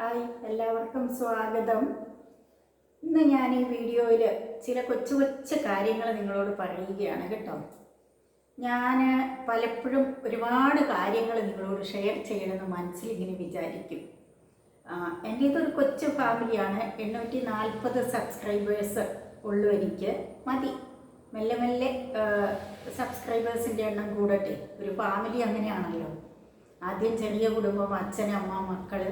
Hi എല്ലാവർക്കും സ്വാഗതം. ഇന്ന് ഞാൻ ഈ വീഡിയോയിൽ ചില കൊച്ചു കൊച്ചു കാര്യങ്ങൾ നിങ്ങളോട് പറയുകയാണ് കേട്ടോ. ഞാൻ പലപ്പോഴും ഒരുപാട് കാര്യങ്ങൾ നിങ്ങളോട് ഷെയർ ചെയ്യണമെന്ന് മനസ്സിൽ ഇങ്ങനെ വിചാരിക്കും എന്റെ ഇതൊരു കൊച്ചു ഫാമിലിയാണ്. എണ്ണൂറ്റി നാൽപ്പത് സബ്സ്ക്രൈബേഴ്സ് ഉള്ളു എനിക്ക്. മതി. മെല്ലെ മെല്ലെ സബ്സ്ക്രൈബേഴ്സിന്റെ എണ്ണം കൂടട്ടെ. ഒരു ഫാമിലി അങ്ങനെയാണല്ലോ. ആദ്യം ചെറിയ കുടുംബം അച്ഛൻ അമ്മ മക്കൾ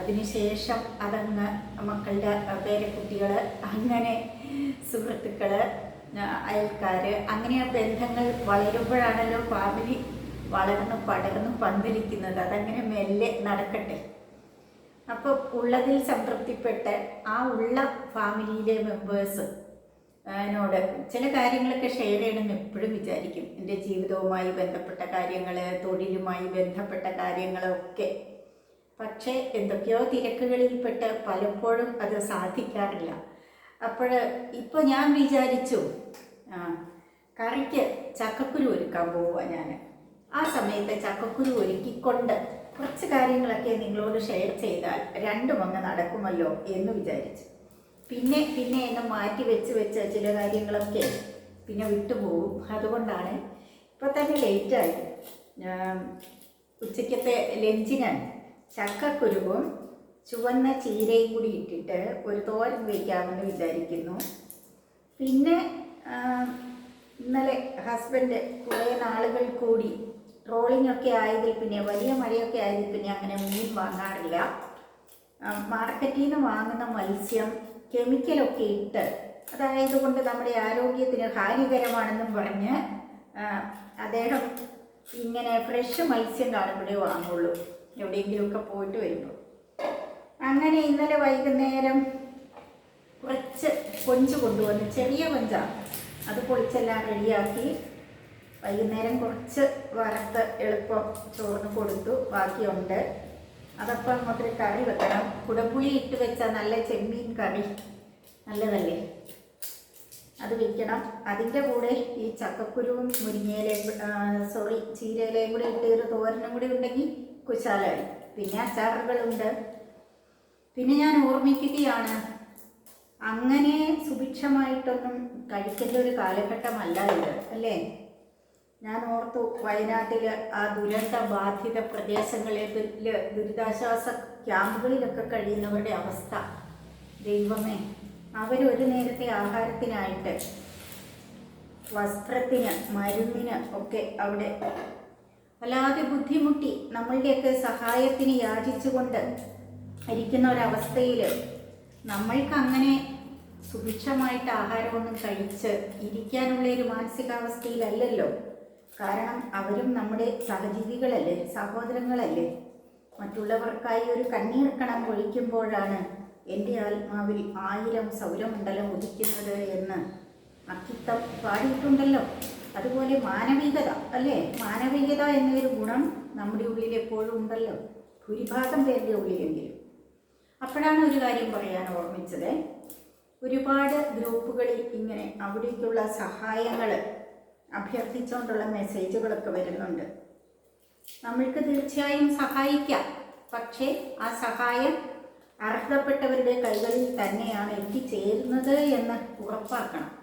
അതിനുശേഷം അതങ്ങ് മക്കളുടെ പേരക്കുട്ടികൾ അങ്ങനെ സുഹൃത്തുക്കൾ അയൽക്കാർ അങ്ങനെ ബന്ധങ്ങൾ വളരുമ്പോഴാണല്ലോ ഫാമിലി വളർന്ന് പടർന്ന് പന്തിരിക്കുന്നത് അതങ്ങനെ മെല്ലെ നടക്കട്ടെ. അപ്പോൾ ഉള്ളതിൽ സംതൃപ്തിപ്പെട്ട് ആ ഉള്ള ഫാമിലിയിലെ മെമ്പേഴ്സ് നോട് ചില കാര്യങ്ങളൊക്കെ ഷെയർ ചെയ്യണമെന്ന് എപ്പോഴും വിചാരിക്കും. എന്റെ ജീവിതവുമായി ബന്ധപ്പെട്ട കാര്യങ്ങൾ തൊഴിലുമായി ബന്ധപ്പെട്ട കാര്യങ്ങളൊക്കെ. പക്ഷേ എന്തൊക്കെയോ തിരക്കുകളിൽപ്പെട്ട് പലപ്പോഴും അത് സാധിക്കാറില്ല. അപ്പോൾ ഇപ്പോൾ ഞാൻ വിചാരിച്ചു ആ, കറിക്ക് ചക്കക്കുരു ഒരുക്കാൻ പോവുക ഞാൻ ആ സമയത്ത് ചക്കക്കുരു ഒരുക്കിക്കൊണ്ട് കുറച്ച് കാര്യങ്ങളൊക്കെ നിങ്ങളോട് ഷെയർ ചെയ്താൽ രണ്ടും അങ്ങ് നടക്കുമല്ലോ എന്ന് വിചാരിച്ചു. പിന്നെ പിന്നെ എന്നെ മാറ്റി വെച്ച് വെച്ച ചില കാര്യങ്ങളൊക്കെ പിന്നെ വിട്ടുപോകും. അതുകൊണ്ടാണ് ഇപ്പോൾ തന്നെ ലേറ്റായി ഉച്ചയ്ക്കത്തെ ലഞ്ചിന് ചക്കക്കുരുവും ചുവന്ന ചീരയും കൂടി ഇട്ടിട്ട് ഒരു തോരൻ വയ്ക്കാമെന്ന് വിചാരിക്കുന്നു. പിന്നെ ഇന്നലെ ഹസ്ബൻഡ് കുറേ നാളുകൾ കൂടി ട്രോളിംഗ് ഒക്കെ ആയതിൽ പിന്നെ വലിയ മഴയൊക്കെ ആയതിൽ പിന്നെ അങ്ങനെ മീൻ വാങ്ങാറില്ല. മാർക്കറ്റിൽ നിന്ന് വാങ്ങുന്ന മത്സ്യം കെമിക്കലൊക്കെ ഇട്ട് അതായത് കൊണ്ട് നമ്മുടെ ആരോഗ്യത്തിന് ഹാനികരമാണെന്നും പറഞ്ഞ് അദ്ദേഹം ഇങ്ങനെ ഫ്രഷ് മത്സ്യം കാണുമ്പോഴേ വാങ്ങുള്ളൂ. എവിടെയെങ്കിലുമൊക്കെ പോയിട്ട് വരുമ്പോൾ അങ്ങനെ ഇന്നലെ വൈകുന്നേരം കുറച്ച് കൊഞ്ച് കൊണ്ടുവന്ന് ചെറിയ കൊഞ്ചാണ് അത് പൊളിച്ചെല്ലാം റെഡിയാക്കി വൈകുന്നേരം കുറച്ച് വറുത്ത് എളുപ്പം ചോറിന് കൊടുത്തു. ബാക്കിയുണ്ട്. അതപ്പം അങ്ങോട്ടൊരു കറി വെക്കണം. കുടപ്പുളി ഇട്ട് വെച്ച നല്ല ചെമ്മീൻ കറി. നല്ലതല്ലേ? അത് വെക്കണം. അതിന്റെ കൂടെ ഈ ചക്കക്കുരുവും മുരിങ്ങയിലയും സോറി ചീരയിലയും കൂടെ ഇട്ട് ഒരു തോരനും കൂടി ഉണ്ടെങ്കിൽ കുശാലായി. പിന്നെ അച്ചാറുകളുണ്ട്. പിന്നെ ഞാൻ ഓർമ്മിക്കുകയാണ് അങ്ങനെ സുഭിക്ഷമായിട്ടൊന്നും കഴിക്കേണ്ട ഒരു കാലഘട്ടമല്ല ഇത് അല്ലേ? ഞാൻ ഓർത്തു വയനാട്ടിൽ ആ ദുരന്ത ബാധിത പ്രദേശങ്ങളിൽ ദുരിതാശ്വാസ ക്യാമ്പുകളിലൊക്കെ കഴിയുന്നവരുടെ അവസ്ഥ. ദൈവമേ അവർ ഒരു നേരത്തെ ആഹാരത്തിനായിട്ട് വസ്ത്രത്തിന് മരുന്നിന് ഒക്കെ അവിടെ വല്ലാതെ ബുദ്ധിമുട്ടി നമ്മളുടെയൊക്കെ സഹായത്തിന് യാചിച്ചുകൊണ്ട് ഇരിക്കുന്ന ഒരവസ്ഥയിൽ നമ്മൾക്ക് അങ്ങനെ സുഭിക്ഷമായിട്ട് ആഹാരമൊന്നും കഴിച്ച് ഇരിക്കാനുള്ള ഒരു മാനസികാവസ്ഥയിലല്ലല്ലോ. കാരണം അവരും നമ്മുടെ സഹജീവികളല്ലേ സഹോദരങ്ങളല്ലേ? മറ്റുള്ളവർക്കായി ഒരു കണ്ണീർ കണം ഒഴിക്കുമ്പോഴാണ് എന്റെ ആത്മാവിൽ ആയിരം സൗരമണ്ഡലം ഉദിക്കുന്നത് എന്ന് അക്കിത്തം പാടിയിട്ടുണ്ടല്ലോ. അതുപോലെ മാനവികത അല്ലേ? മാനവികത എന്നൊരു ഗുണം നമ്മുടെ ഉള്ളിൽ എപ്പോഴും ഉണ്ടല്ലോ. ഭൂരിഭാഗം പേരുടെ ഉള്ളിലെങ്കിലും. അപ്പോഴാണ് ഒരു കാര്യം പറയാൻ ഓർമ്മിച്ചത്. ഒരുപാട് ഗ്രൂപ്പുകളിൽ ഇങ്ങനെ അവിടേക്കുള്ള സഹായങ്ങൾ അഭ്യർത്ഥിച്ചുകൊണ്ടുള്ള മെസ്സേജുകളൊക്കെ വരുന്നുണ്ട്. നമ്മൾക്ക് തീർച്ചയായും സഹായിക്കാം. പക്ഷേ ആ സഹായം അർഹതപ്പെട്ടവരുടെ കൈകളിൽ തന്നെയാണ് എത്തിച്ചേരുന്നത് എന്ന് ഉറപ്പാക്കണം.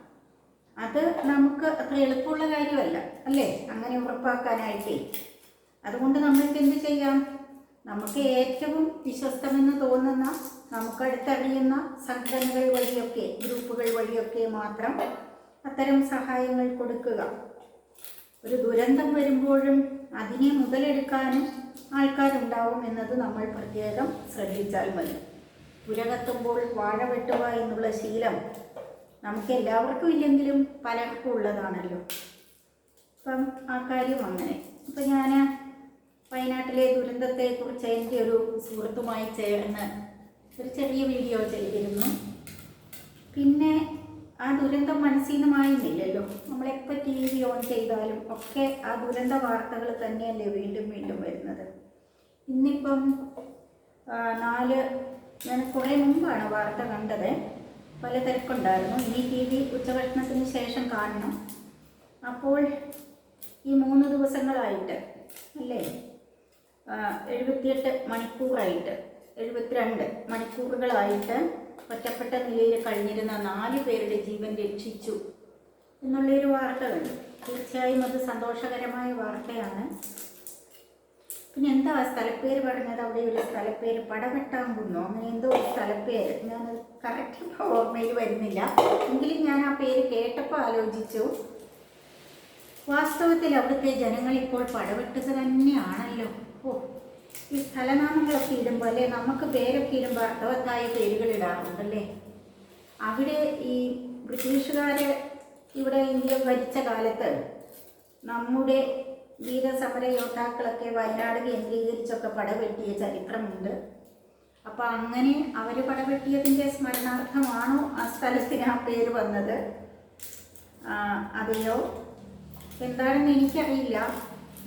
അത് നമുക്ക് അത്ര എളുപ്പമുള്ള കാര്യമല്ല അല്ലേ? അങ്ങനെ ഉറപ്പാക്കാനായിട്ടേ. അതുകൊണ്ട് നമ്മൾക്ക് എന്ത് ചെയ്യാം? നമുക്ക് ഏറ്റവും വിശ്വസ്തമെന്ന് തോന്നുന്ന നമുക്കടുത്തറിയുന്ന സംഘടനകൾ വഴിയൊക്കെ ഗ്രൂപ്പുകൾ വഴിയൊക്കെ മാത്രം അത്തരം സഹായങ്ങൾ കൊടുക്കുക. ഒരു ദുരന്തം വരുമ്പോഴും അതിനെ മുതലെടുക്കാനും ആൾക്കാരുണ്ടാവും എന്നത് നമ്മൾ പ്രത്യേകം ശ്രദ്ധിച്ചാൽ മതി. പുരകത്തുമ്പോൾ വാഴ വെട്ടുക എന്നുള്ള ശീലം നമുക്ക് എല്ലാവർക്കും ഇല്ലെങ്കിലും പലർക്കും ഉള്ളതാണല്ലോ. അപ്പം ആ കാര്യം അങ്ങനെ. അപ്പം ഞാൻ വയനാട്ടിലെ ദുരന്തത്തെക്കുറിച്ച് എന്റെ ഒരു സുഹൃത്തുമായി ചേർന്ന് ഒരു ചെറിയ വീഡിയോ ചെയ്തിരുന്നു. പിന്നെ ആ ദുരന്തം മനസ്സിൽ നിന്ന് മായുന്നില്ലല്ലോ നമ്മളെപ്പോൾ ടി വി ഓൺ ചെയ്താലും ഒക്കെ ആ ദുരന്ത വാർത്തകൾ തന്നെയല്ലേ വീണ്ടും വീണ്ടും വരുന്നത്. ഇന്നിപ്പം നാല് ഞാൻ കുറേ മുമ്പാണ് വാർത്ത കണ്ടത്. പല തിരക്കുണ്ടായിരുന്നു. ഈ ടി വി ഉച്ചഭക്ഷണത്തിന് ശേഷം കാണണം. അപ്പോൾ ഈ മൂന്ന് ദിവസങ്ങളായിട്ട് അല്ലേ? എഴുപത്തിയെട്ട് മണിക്കൂറായിട്ട് എഴുപത്തിരണ്ട് മണിക്കൂറുകളായിട്ട് ഒറ്റപ്പെട്ട നിലയിൽ കഴിഞ്ഞിരുന്ന നാല് പേരുടെ ജീവൻ രക്ഷിച്ചു. എന്നുള്ളൊരു വാർത്ത കണ്ടു. തീർച്ചയായും അത് സന്തോഷകരമായ വാർത്തയാണ്. പിന്നെ എന്താ സ്ഥലപ്പേര് പറഞ്ഞത്? അവിടെ ഒരു സ്ഥലപ്പേര് പടവെട്ടാകുന്നോ അങ്ങനെ എന്തോ ഒരു സ്ഥലപ്പേര്. ഞാൻ കറക്റ്റ് ഓർമ്മയിൽ വരുന്നില്ല. എങ്കിലും ഞാൻ ആ പേര് കേട്ടപ്പോൾ ആലോചിച്ചു. വാസ്തവത്തിൽ അവിടുത്തെ ജനങ്ങൾ ഇപ്പോൾ പടവെട്ടുക തന്നെയാണല്ലോ. ഓ ഈ സ്ഥലനാമങ്ങളൊക്കെ ഇടുമ്പോൾ അല്ലേ നമുക്ക് പേരൊക്കെ ഇടുമ്പോൾ അർത്ഥവത്തായ പേരുകൾ ഇടാറുണ്ടല്ലേ അവിടെ ഈ ബ്രിട്ടീഷുകാർ ഇവിടെ ഇന്ത്യ ഭരിച്ച കാലത്ത് നമ്മുടെ വീരസമര യോദ്ധാക്കളൊക്കെ വയനാട് കേന്ദ്രീകരിച്ചൊക്കെ പടവെട്ടിയ ചരിത്രമുണ്ട്. അപ്പോൾ അങ്ങനെ അവർ പടവെട്ടിയതിന്റെ സ്മരണാർത്ഥമാണോ ആ സ്ഥലത്തിന് ആ പേര് വന്നത്? അതെയോ? എന്താണെന്ന് എനിക്കറിയില്ല.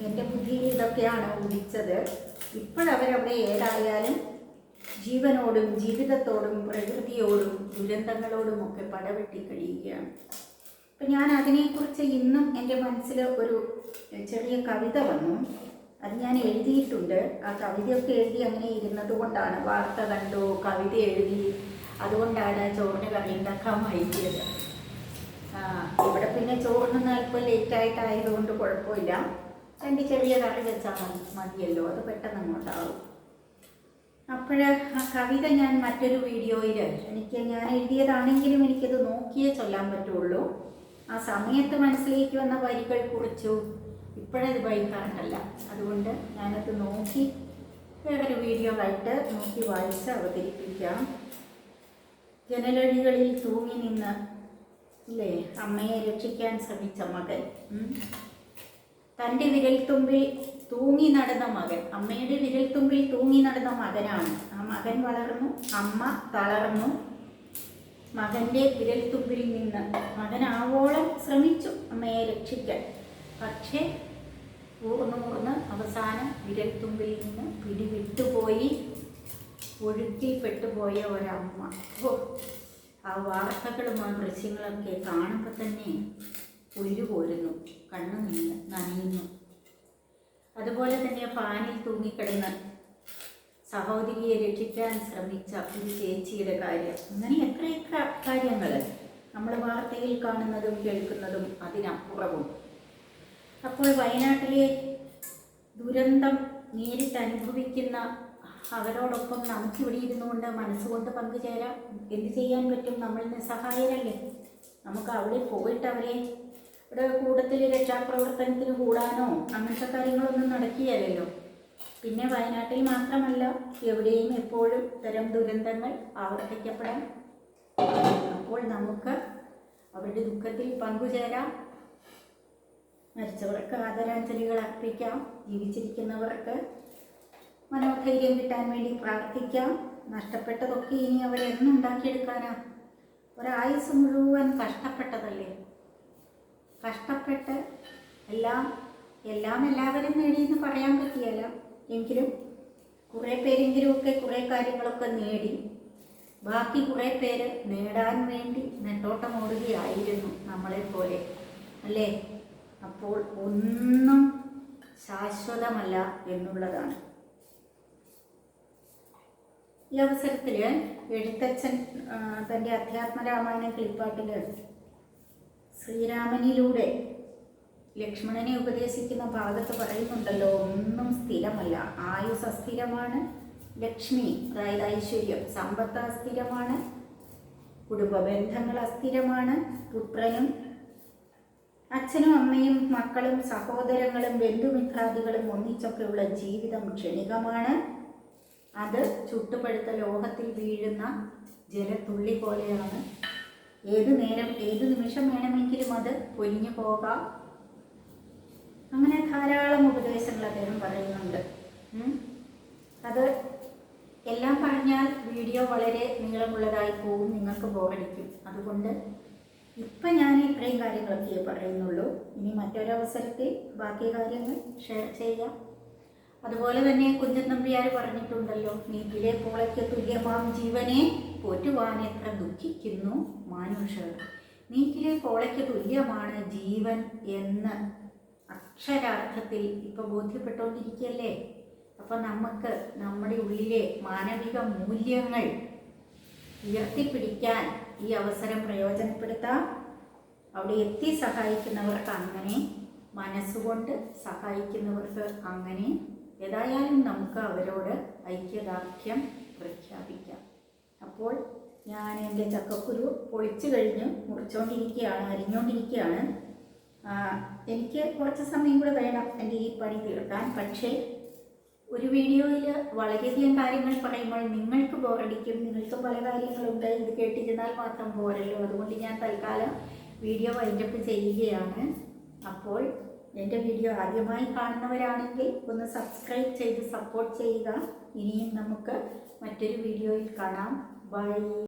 എന്റെ ബുദ്ധിയിൽ ഇതൊക്കെയാണ് ഉദിച്ചത്. ഇപ്പോഴവരവിടെ ഏതായാലും ജീവനോടും ജീവിതത്തോടും പ്രകൃതിയോടും ദുരന്തങ്ങളോടുമൊക്കെ പടവെട്ടി കഴിയുകയാണ്. അപ്പം ഞാൻ അതിനെക്കുറിച്ച് ഇന്നും എന്റെ മനസ്സിൽ ഒരു ചെറിയ കവിത വന്നു. അത് ഞാൻ എഴുതിയിട്ടുണ്ട്. ആ കവിതയൊക്കെ എഴുതി അങ്ങനെ ഇരുന്നത് കൊണ്ടാണ് വാർത്ത കണ്ടു കവിത എഴുതി. അതുകൊണ്ടാണ് ചോറിന് കറി ഉണ്ടാക്കാൻ വൈകിയത്. ഇവിടെ പിന്നെ ചോറിന് അല്പം ലേറ്റായിട്ടായതുകൊണ്ട് കുഴപ്പമില്ല. രണ്ട് ചെറിയ കറി വെച്ചാൽ മതി മതിയല്ലോ. അത് പെട്ടെന്ന് അങ്ങോട്ടാവും അപ്പോൾ ആ കവിത ഞാൻ മറ്റൊരു വീഡിയോയിൽ എനിക്ക് ഞാൻ എഴുതിയതാണെങ്കിലും എനിക്കത് നോക്കിയേ ചൊല്ലാൻ പറ്റുള്ളൂ. ആ സമയത്ത് മനസ്സിലേക്ക് വന്ന വരികൾ കുറിച്ചു ഇപ്പോഴത് വൈകാറല്ല അതുകൊണ്ട് ഞാനത് നോക്കി വേറൊരു വീഡിയോ ആയിട്ട് നോക്കി വായിച്ച് അവതരിപ്പിക്കാം. ജനലഴികളിൽ തൂങ്ങി നിന്ന് ഇല്ലേ? അമ്മയെ രക്ഷിക്കാൻ ശ്രമിച്ച മകൻ. തന്റെ വിരൽത്തുമ്പിൽ തൂങ്ങി നടന്ന മകൻ. അമ്മയുടെ വിരൽത്തുമ്പിൽ തൂങ്ങി നടന്ന മകനാണ്. ആ മകൻ വളർന്നു അമ്മ തളർന്നു. മകന്റെ വിരൽത്തുമ്പിൽ നിന്ന് അമ്മയെ രക്ഷിക്കാൻ പക്ഷേ ഊർന്ന് ഊർന്ന് അവസാനം വിരൽത്തുമ്പിൽ നിന്ന് പിടിവിട്ടുപോയി ഒഴുക്കിൽപ്പെട്ടുപോയ ഒരമ്മ. ഓ ആ വാർത്തകളും ആ ദൃശ്യങ്ങളൊക്കെ കാണുമ്പോൾ തന്നെ ഉയിര് പോരുന്നു കണ്ണു നിന്ന് നനയുന്നു. അതുപോലെ തന്നെ പാനിൽ തൂങ്ങിക്കിടന്ന് സഹോദരിയെ രക്ഷിക്കാൻ ശ്രമിച്ച ഒരു ചേച്ചിയുടെ കാര്യം. അങ്ങനെ എത്രയെത്ര കാര്യങ്ങൾ നമ്മൾ വാർത്തയിൽ കാണുന്നതും കേൾക്കുന്നതും അതിനപ്പുറവും. അപ്പോൾ വയനാട്ടിലെ ദുരന്തം നേരിട്ട് അനുഭവിക്കുന്ന അവരോടൊപ്പം നമുക്ക് ഇവിടെ ഇരുന്നുകൊണ്ട് മനസ്സുകൊണ്ട് പങ്കുചേരാം എന്ത് ചെയ്യാൻ പറ്റും? നമ്മൾ നിസ്സഹായരല്ലേ? നമുക്ക് അവിടെ പോയിട്ട് അവരെ ഇവിടെ കൂട്ടത്തിൽ രക്ഷാപ്രവർത്തനത്തിന് കൂടാനോ അങ്ങനത്തെ കാര്യങ്ങളൊന്നും നടക്കുകയല്ലോ പിന്നെ വയനാട്ടിൽ മാത്രമല്ല എവിടെയും എപ്പോഴും ഇത്തരം ദുരന്തങ്ങൾ ആവർത്തിക്കപ്പെടാം. അപ്പോൾ നമുക്ക് അവരുടെ ദുഃഖത്തിൽ പങ്കുചേരാം. മരിച്ചവർക്ക് ആദരാഞ്ജലികൾ അർപ്പിക്കാം. ജീവിച്ചിരിക്കുന്നവർക്ക് മനോധൈര്യം കിട്ടാൻ വേണ്ടി പ്രാർത്ഥിക്കാം. നഷ്ടപ്പെട്ടതൊക്കെ ഇനി അവരെന്നുണ്ടാക്കിയെടുക്കാനാ ഒരായുസ് മുഴുവൻ കഷ്ടപ്പെട്ടതല്ലേ? കഷ്ടപ്പെട്ട് എല്ലാം എല്ലാം എല്ലാവരും നേടിയെന്ന് പറയാൻ പറ്റിയല്ല. എങ്കിലും കുറേ പേരെങ്കിലുമൊക്കെ കുറേ കാര്യങ്ങളൊക്കെ നേടി. ബാക്കി കുറേ പേര് നേടാൻ വേണ്ടി നെട്ടോട്ടം ഓടുകയായിരുന്നു നമ്മളെപ്പോലെ. അല്ലേ? അപ്പോൾ ഒന്നും ശാശ്വതമല്ല എന്നുള്ളതാണ്. ഈ അവസരത്തിൽ എഴുത്തച്ഛൻ തന്റെ അധ്യാത്മരാമായണ കിളിപ്പാട്ടിൽ ശ്രീരാമനിലൂടെ ലക്ഷ്മണനെ ഉപദേശിക്കുന്ന ഭാഗത്ത് പറയുന്നുണ്ടല്ലോ ഒന്നും സ്ഥിരമല്ല. ആയുസ് അസ്ഥിരമാണ്. ലക്ഷ്മി അതായത് ഐശ്വര്യം സമ്പത്ത് അസ്ഥിരമാണ് കുടുംബ ബന്ധങ്ങൾ അസ്ഥിരമാണ് പുത്രനും അച്ഛനും അമ്മയും മക്കളും സഹോദരങ്ങളും ബന്ധുമിത്രാദികളും ഒന്നിച്ചൊക്കെയുള്ള ജീവിതം ക്ഷണികമാണ്. അത് ചുട്ടുപഴുത്ത ലോഹത്തിൽ വീഴുന്ന ജലത്തുള്ളി പോലെയാണ്. ഏത് നേരം ഏത് നിമിഷം വേണമെങ്കിലും അത് പൊലിഞ്ഞു പോകാം. അങ്ങനെ ധാരാളം ഉപദേശങ്ങൾ അദ്ദേഹം പറയുന്നുണ്ട്. അത് എല്ലാം പറഞ്ഞാൽ വീഡിയോ വളരെ നീളമുള്ളതായി പോകും നിങ്ങൾക്ക് ബോറടിക്കും. അതുകൊണ്ട് ഇപ്പം ഞാൻ ഇത്രയും കാര്യങ്ങളൊക്കെ പറയുന്നുള്ളൂ. ഇനി മറ്റൊരവസരത്തിൽ ബാക്കി കാര്യങ്ങൾ ഷെയർ ചെയ്യാം. അതുപോലെ തന്നെ കുഞ്ഞൻ നമ്പ്യാർ പറഞ്ഞിട്ടുണ്ടല്ലോ നീതിയിലെ പോളയ്ക്ക് തുല്യമാം ജീവനെ പോറ്റുവാൻ എത്ര ദുഃഖിക്കുന്നു മാനുഷ്യർ നീറ്റിലെ പോളയ്ക്ക് തുല്യമാണ് ജീവൻ എന്ന് അക്ഷരാർത്ഥത്തിൽ ഇപ്പൊ ബോധ്യപ്പെട്ടുകൊണ്ടിരിക്കുകയല്ലേ? അപ്പോൾ നമുക്ക് നമ്മുടെ ഉള്ളിലെ മാനവിക മൂല്യങ്ങൾ ഉയർത്തിപ്പിടിക്കാൻ ഈ അവസരം പ്രയോജനപ്പെടുത്താം. അവിടെ എത്തി സഹായിക്കുന്നവർക്ക് അങ്ങനെ മനസ്സുകൊണ്ട് സഹായിക്കുന്നവർക്ക് അങ്ങനെ. ഏതായാലും നമുക്ക് അവരോട് ഐക്യദാർഢ്യം പ്രഖ്യാപിക്കാം. അപ്പോൾ ഞാൻ എന്റെ ചക്കക്കുരു പൊളിച്ചു കഴിഞ്ഞ് മുറിച്ചുകൊണ്ടിരിക്കുകയാണ് അരിഞ്ഞുകൊണ്ടിരിക്കുകയാണ് എനിക്ക് കുറച്ച് സമയം കൂടെ വേണം എന്റെ ഈ പണി തീർക്കാൻ. പക്ഷേ ഒരു വീഡിയോയിൽ വളരെയധികം കാര്യങ്ങൾ പറയുമ്പോൾ നിങ്ങൾക്ക് ബോറടിക്കും നിങ്ങൾക്ക് പല കാര്യങ്ങളുണ്ട്. ഇത് കേട്ടിരുന്നാൽ മാത്രം പോരല്ലോ അതുകൊണ്ട് ഞാൻ തൽക്കാലം വീഡിയോ വൈൻഡപ്പ് ചെയ്യുകയാണ്. അപ്പോൾ എന്റെ വീഡിയോ ആദ്യമായി കാണുന്നവരാണെങ്കിൽ ഒന്ന് സബ്സ്ക്രൈബ് ചെയ്ത് സപ്പോർട്ട് ചെയ്യുക. ഇനിയും നമുക്ക് മറ്റൊരു വീഡിയോയിൽ കാണാം. ബൈ